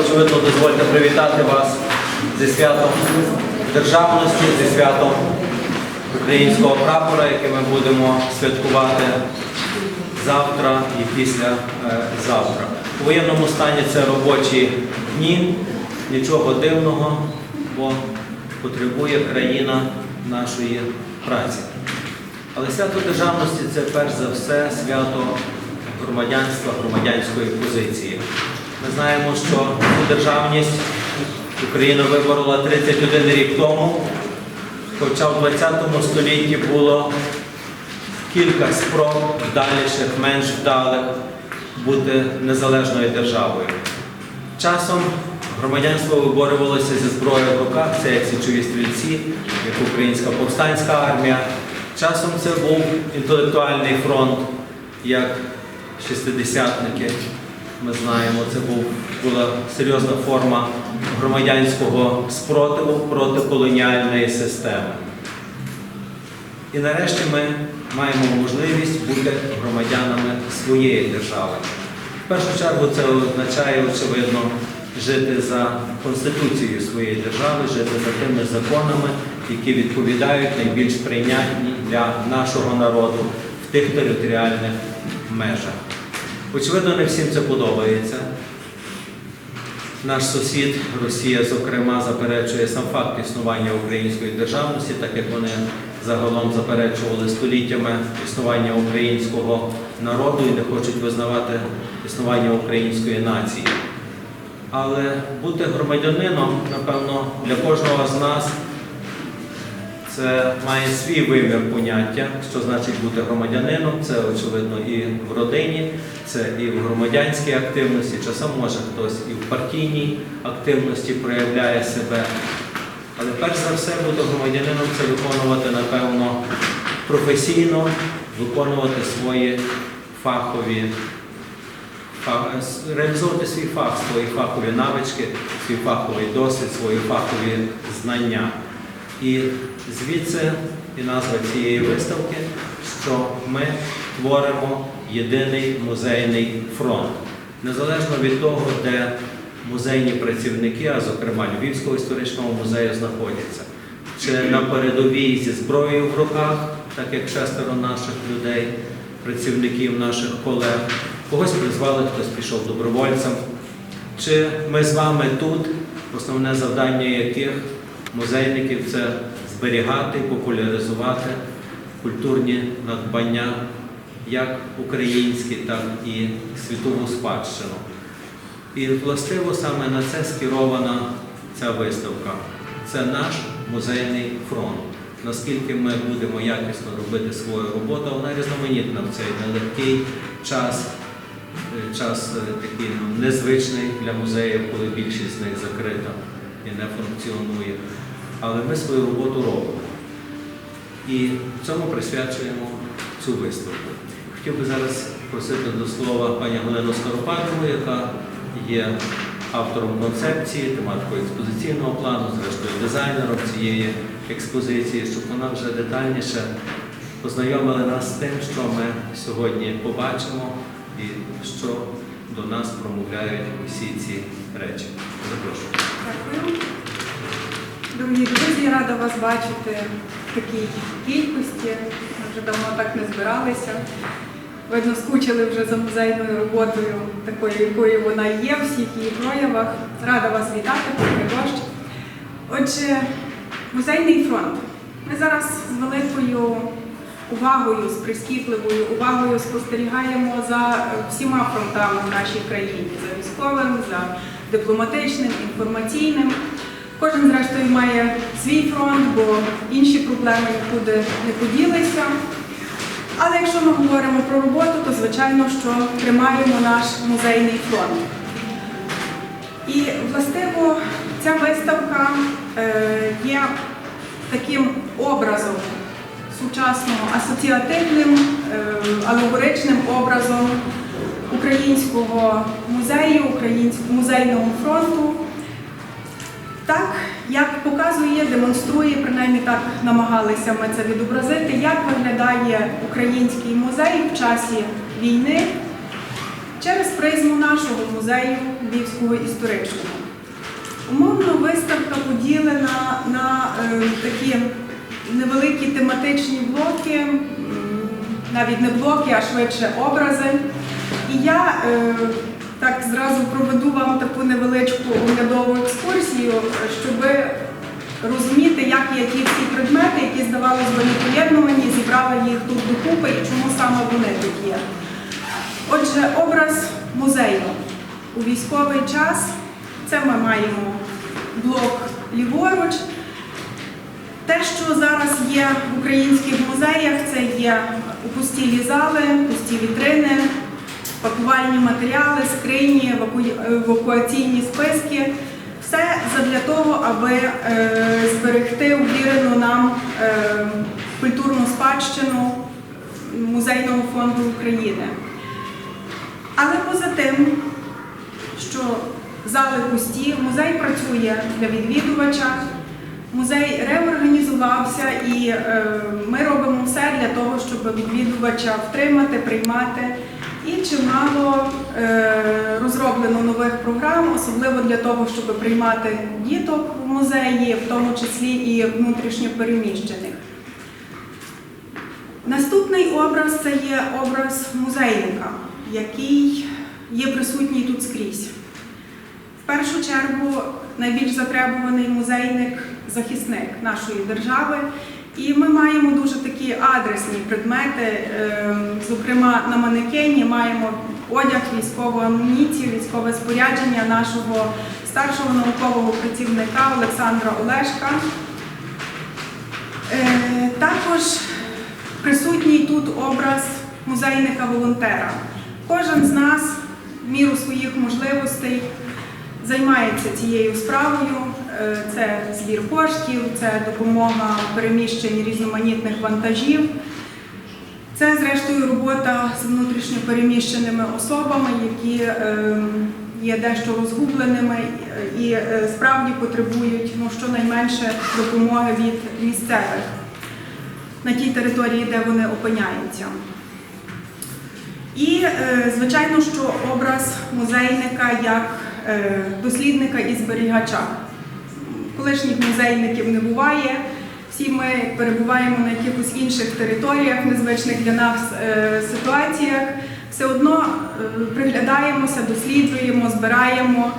очевидно, дозвольте привітати вас зі святом державності, зі святом українського прапора, яке ми будемо святкувати завтра і після е, завтра. У воєнному стані це робочі дні, нічого дивного, бо потребує країна нашої праці. Але свято державності це перш за все свято громадянства, громадянської позиції. Ми знаємо, що цю державність Україна виборола 31 рік тому, хоча в 20 столітті було кілька спроб вдаліших, менш вдалих бути незалежною державою. Часом громадянство виборювалося зі зброєю в руках, це як січові стрільці, як українська повстанська армія. Часом це був інтелектуальний фронт, як шестидесятники. Ми знаємо, це був, була серйозна форма громадянського спротиву проти колоніальної системи. І нарешті ми маємо можливість бути громадянами своєї держави. В першу чергу це означає, очевидно, жити за конституцією своєї держави, жити за тими законами, які відповідають найбільш прийнятні для нашого народу в тих територіальних межах. Очевидно, не всім це подобається. Наш сусід Росія, зокрема, заперечує сам факт існування української державності, так як вони загалом заперечували століттями існування українського народу і не хочуть визнавати існування української нації. Але бути громадянином, напевно, для кожного з нас це має свій вимір поняття, що значить бути громадянином. Це очевидно і в родині, це і в громадянській активності. Часом може хтось і в партійній активності проявляє себе. Але перш за все бути громадянином це виконувати, напевно, професійно, виконувати свої фахові, фа- реалізовувати свій фах, свої фахові навички, свій фаховий досвід, свої фахові знання. І звідси і назва цієї виставки, що ми творимо єдиний музейний фронт. Незалежно від того, де музейні працівники, а зокрема Львівського історичного музею, знаходяться. Чи на передовій зі зброєю в руках, так як шестеро наших людей, працівників наших колег, когось призвали, хтось пішов добровольцем. Чи ми з вами тут, основне завдання яких музейників це зберігати, популяризувати культурні надбання, як українські, так і світову спадщину. І властиво саме на це скерована ця виставка. Це наш музейний фронт. Наскільки ми будемо якісно робити свою роботу, вона різноманітна в цей нелегкий час, е, час е, такий ну, незвичний для музеїв, коли більшість з них закрита і не функціонує. Але ми свою роботу робимо. І цьому присвячуємо цю виставку. Хотів би зараз просити до слова пані Галину Скоропадову, яка є автором концепції, тематикою експозиційного плану, зрештою дизайнером цієї експозиції, щоб вона вже детальніше познайомила нас з тим, що ми сьогодні побачимо і що до нас промовляють усі ці речі. Запрошую. Дякую. Дорогі рада вас бачити в такій кількості. Ми вже давно так не збиралися. Видно, скучили вже за музейною роботою, такою, якою вона є в всіх її проявах. Рада вас вітати, попри дощ. Отже, музейний фронт. Ми зараз з великою увагою, з прискіпливою увагою спостерігаємо за всіма фронтами в нашій країні: за військовим, за дипломатичним, інформаційним. Кожен, зрештою, має свій фронт, бо інші проблеми нікуди не поділися. Але якщо ми говоримо про роботу, то звичайно, що тримаємо наш музейний фронт. І властиво ця виставка е, є таким образом сучасного асоціативним, е, алегоричним образом українського музею, музейного фронту. Так як показує, демонструє, принаймні так намагалися ми це відобразити, як виглядає український музей в часі війни через призму нашого музею Львівського історичного. Умовно, виставка поділена на е, такі невеликі тематичні блоки, навіть не блоки, а швидше образи. І я е, так зразу проведу вам таку невеличку оглядову екскурсію, щоб розуміти, як є ті всі предмети, які здавалось би не поєднувані, зібрали їх тут докупи і чому саме вони тут є. Отже, образ музею у військовий час. Це ми маємо блок ліворуч. Те, що зараз є в українських музеях, це є пустілі зали, пусті вітрини, пакувальні матеріали, скрині, евакуаційні списки. Все задля того, аби е, зберегти увірену нам е, культурну спадщину Музейного фонду України. Але поза тим, що зали пусті, музей працює для відвідувача, музей реорганізувався і е, ми робимо все для того, щоб відвідувача втримати, приймати. І чимало е, розроблено нових програм, особливо для того, щоб приймати діток в музеї, в тому числі і внутрішньо переміщених. Наступний образ це є образ музейника, який є присутній тут скрізь. В першу чергу найбільш затребуваний музейник захисник нашої держави. І ми маємо дуже такі адресні предмети. Ем, Зокрема, на манекені маємо одяг, військову амуніцію, військове спорядження нашого старшого наукового працівника Олександра Олешка. Е, Також присутній тут образ музейника-волонтера. Кожен з нас в міру своїх можливостей займається цією справою. Е, Це збір коштів, це допомога в переміщенні різноманітних вантажів. Це, зрештою, робота з внутрішньо переміщеними особами, які е, є дещо розгубленими і е, справді потребують ну, щонайменше допомоги від місцевих на тій території, де вони опиняються. І, е, звичайно, що образ музейника як дослідника і зберігача. Колишніх музейників не буває. Всі ми перебуваємо на якихось інших територіях, незвичних для нас е, ситуаціях. Все одно е, приглядаємося, досліджуємо, збираємо.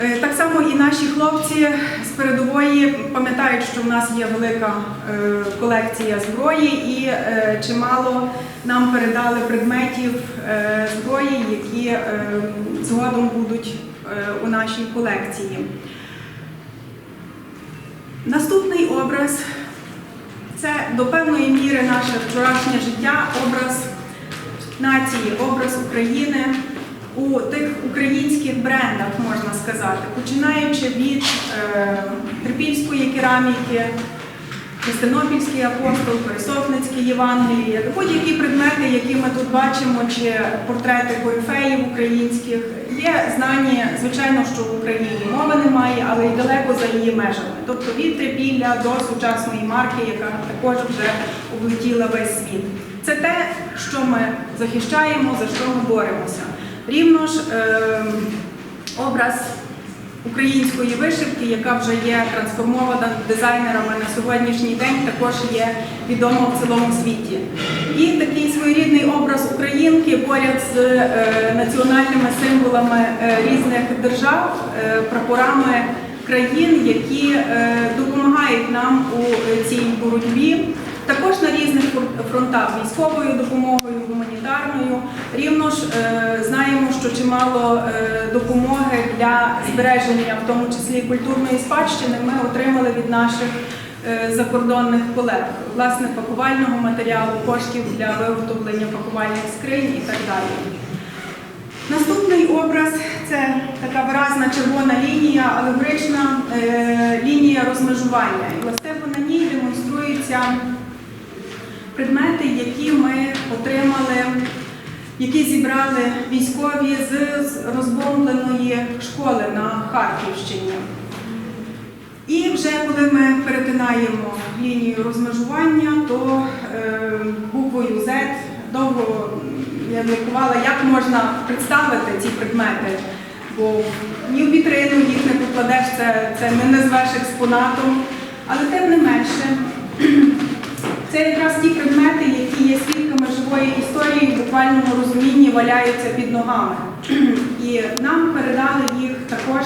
Е, Так само і наші хлопці з передової пам'ятають, що в нас є велика е, колекція зброї і е, чимало нам передали предметів е, зброї, які е, згодом будуть е, у нашій колекції. Наступний образ це до певної міри наше вчорашнє життя, образ нації, образ України у тих українських брендах, можна сказати, починаючи від е, трипільської кераміки, Христинопільський апостол, Пересопницький Євангеліє, будь-які предмети, які ми тут бачимо, чи портрети корифеїв українських, є знані, звичайно, що в Україні мови немає, але й далеко за її межами. Тобто від трипілля до сучасної марки, яка також вже облетіла весь світ. Це те, що ми захищаємо, за що ми боремося. Рівно ж е, образ української вишивки, яка вже є трансформована дизайнерами на сьогоднішній день, також є відома в цілому світі. І такий своєрідний образ українки поряд з е, національними символами е, різних держав, е, прапорами країн, які допомагають нам у цій боротьбі. Також на різних фронтах військовою допомогою, гуманітарною. Рівно ж е, знаємо, що чимало е, допомоги для збереження, в тому числі культурної спадщини, ми отримали від наших е, закордонних колег. Власне, пакувального матеріалу, коштів для виготовлення пакувальних скринь і так далі. Наступний образ це така виразна червона лінія, алегорична лінія розмежування. І властиво на ній демонструються предмети, які ми отримали, які зібрали військові з, розбомбленої школи на Харківщині. І вже коли ми перетинаємо лінію розмежування, то е, буквою Z довго я міркувала, як можна представити ці предмети. Бо ні в вітрину їх не покладеш, це, це не назвеш експонатом. Але тим не менше, це якраз ті предмети, які є свідками живої історії, в буквальному розумінні валяються під ногами. І нам передали їх також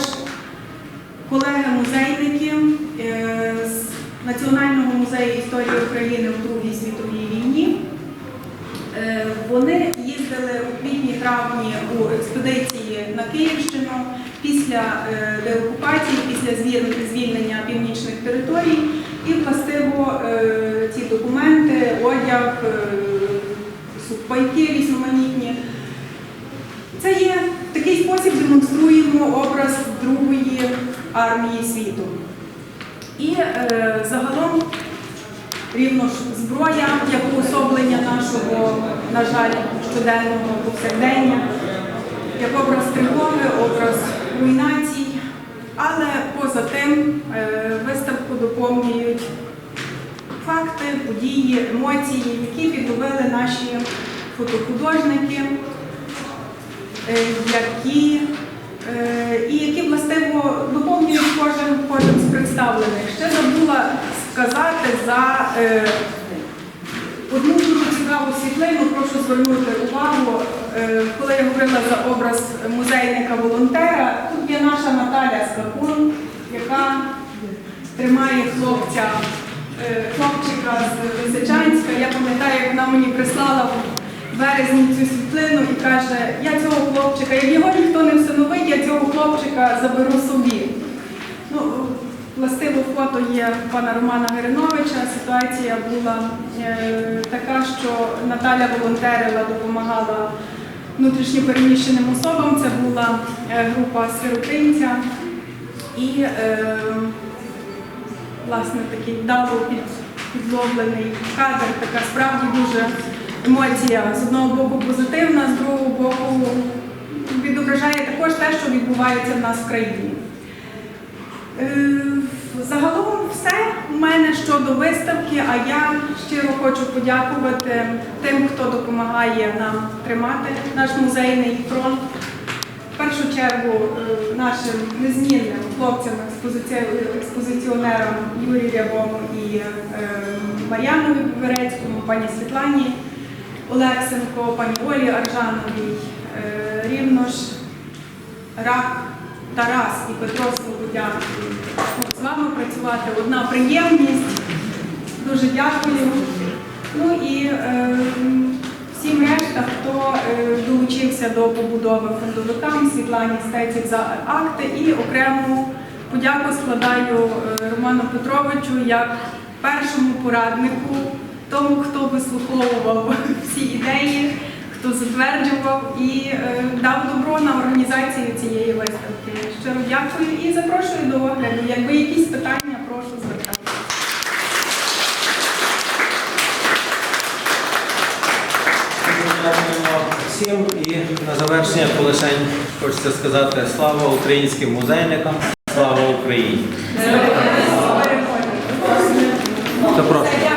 колеги-музейники е, з Національного музею історії України у Другій світовій війні. Е, Вони їздили у квітні-травні у експедиції на Київщину після е, деокупації, після звільнення північних територій, і властиво е, ці документи, одяг, е, сухпайки різноманітні. Це є в такий спосіб демонструємо образ Другої армії світу. І е, загалом рівно ж зброя як уособлення нашого, на жаль, щоденного повсякдення, як образ тривоги, образ руйнацій. Але поза тим е, виставку доповнюють факти, події, емоції, які підловили наші фотохудожники, е, які, е, і які властиво доповнюють кожен, кожен з представлених. Ще забула сказати за е, одну дуже цікаву світлину, прошу звернути увагу, коли я говорила за образ музейника-волонтера, тут є наша Наталя Скакун, яка тримає хлопця, е, хлопчика з Лисичанська. Я пам'ятаю, як вона мені прислала в березні цю світлину і каже, я цього хлопчика, як його ніхто не всиновить, я цього хлопчика заберу собі. Ну, властиво фото є пана Романа Гириновича. Ситуація була е, така, що Наталя волонтерила, допомагала внутрішньо переміщеним особам. Це була е, група сиротинця. І е, власне такий вдало під, підловлений кадр, така справді дуже емоція з одного боку позитивна, з другого боку відображає також те, що відбувається в нас в країні. Е, Загалом все у мене щодо виставки, а я щиро хочу подякувати тим, хто допомагає нам тримати наш музейний фронт. Чергу е, нашим незмінним хлопцям, експозиціонерам Юрію Рябому і е, Мар'янові Берецькому, пані Світлані Олексенко, пані Олі Аржановій, е, рівно ж Рак, Тарас і Петро Слободян. З вами працювати одна приємність. Дуже дякую. Ну і всім решта, хто е, долучився до побудови фондовикам, Світлані Стецік за акти і окрему подяку складаю е, Роману Петровичу як першому пораднику, тому, хто вислуховував всі ідеї, хто затверджував і е, дав добро на організацію цієї виставки. Щиро дякую і запрошую до огляду. Якби якісь питання, прошу звертатися. всім і на завершення полишень хочеться сказати слава українським музейникам, слава Україні. Запрошую.